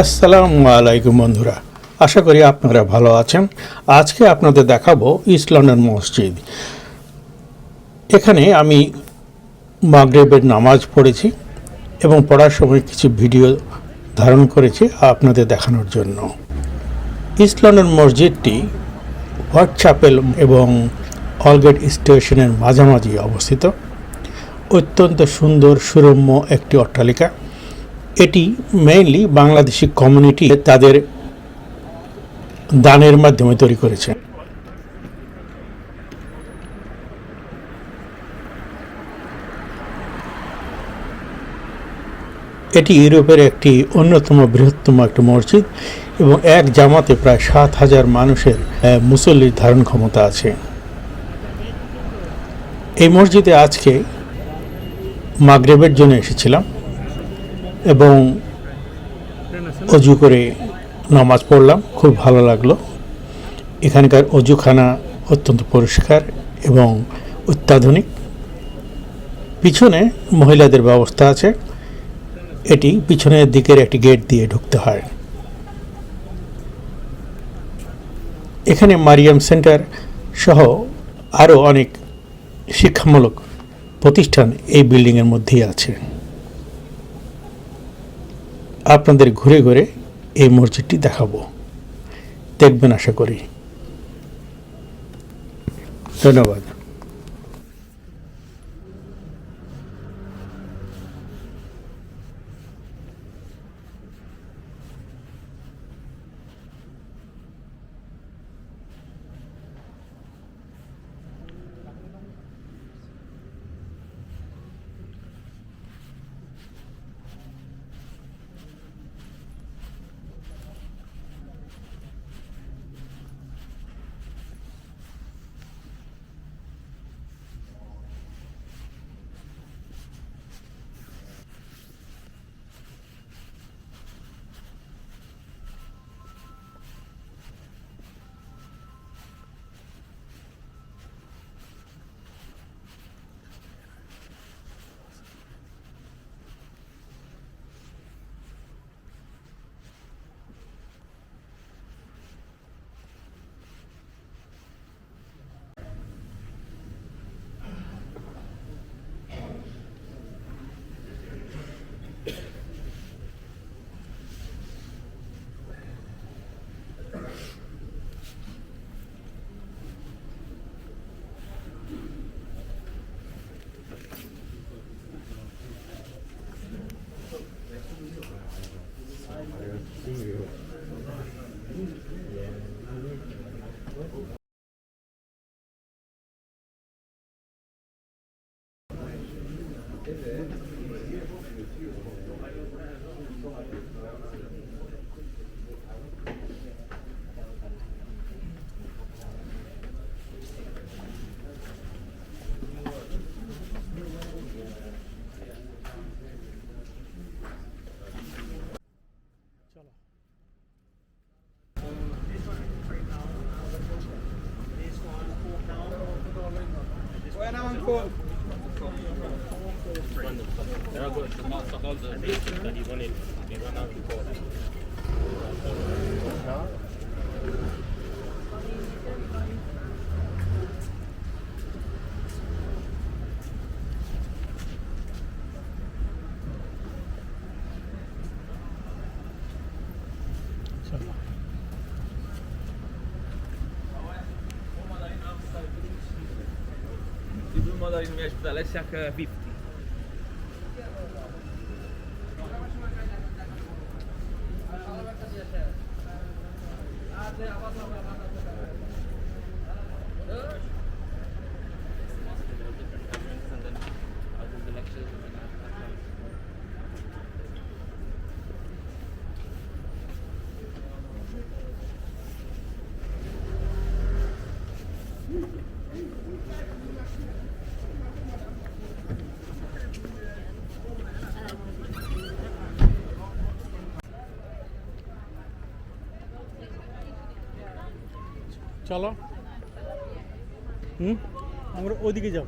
আসসালামু আলাইকুম বন্ধুরা। আশা করি আপনারা ভালো আছেন। আজকে আপনাদের দেখাবো ইস্ট লন্ডন মসজিদ। এখানে আমি মাগরেবের নামাজ পড়েছি এবং পড়ার সময় কিছু ভিডিও ধারণ করেছি আপনাদের দেখানোর জন্য। ইস্ট লন্ডন মসজিদটি হোয়াইট চ্যাপেল এবং অলগেট স্টেশনের মাঝামাঝি অবস্থিত। অত্যন্ত সুন্দর সুরম্য একটি অট্টালিকা। এটি মেইনলি বাংলাদেশি কমিউনিটি তাদের দানের মাধ্যমে তৈরি করেছে। এটি ইউরোপের একটি অন্যতম বৃহত্তম একটি মসজিদ এবং এক জামাতে প্রায় সাত হাজার মানুষের মুসল্লির ধারণ ক্ষমতা আছে। এই মসজিদে আজকে মাগরেবের জন্য এসেছিলাম। এবং অজু করে নামাজ পড়লাম, খুব ভালো লাগল। এখানকার অজুখানা অত্যন্ত পরিষ্কার এবং অত্যাধুনিক। পিছনে মহিলাদের ব্যবস্থা আছে। এটি পিছনের দিকের একটি গেট দিয়ে ঢুকতে হয়। এখানে মারিয়াম সেন্টার সহ আরও অনেক শিক্ষামূলক প্রতিষ্ঠান এই বিল্ডিংয়ের মধ্যেই আছে। আপনাদের ঘুরে ঘুরে এই মসজিদটি দেখাবো। দেখবেন আশা করি। ধন্যবাদ। 金鱼。对对。He wanted. They run out model miałeś w Zalesiach e, Witki. Yeah. চলো। হুম? আমরা ওদিকে যাব।